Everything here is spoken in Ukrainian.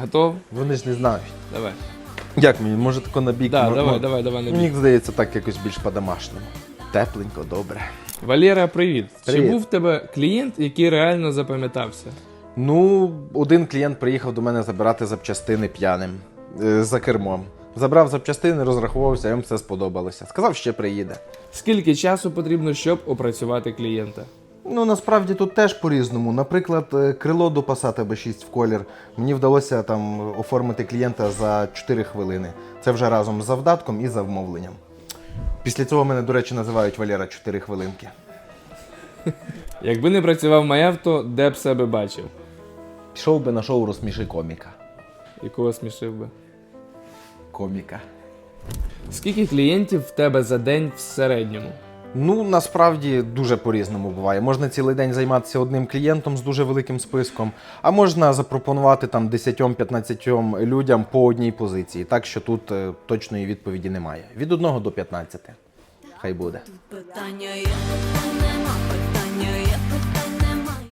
Готов? Вони ж не знають. Давай. Як мені, може тако на бік? Да, М- давай, м- давай, давай на бік. Мені здається, так якось більш по-домашньому. Тепленько, добре. Валера, привіт. Привіт. Чи був в тебе клієнт, який реально запам'ятався? Ну, один клієнт приїхав до мене забирати запчастини п'яним е, за кермом. Забрав запчастини, розрахувався, йому все сподобалося. Сказав, ще приїде. Скільки часу потрібно, щоб опрацювати клієнта? Ну насправді тут теж по-різному. Наприклад, е, крило до Passat B6 в колір. Мені вдалося там оформити клієнта за 4 хвилини. Це вже разом з завдатком і за вмовленням. Після цього мене, до речі, називають Валера 4 хвилинки. Якби не працював моє авто, де б себе бачив? Пішов би на шоу розсміши коміка. Якого смішив би? Коміка. Скільки клієнтів в тебе за день в середньому? Ну, насправді дуже по-різному буває. Можна цілий день займатися одним клієнтом з дуже великим списком, а можна запропонувати там 10-15 людям по одній позиції. Так що тут е, точної відповіді немає. Від 1 до 15. Хай буде. Питання є.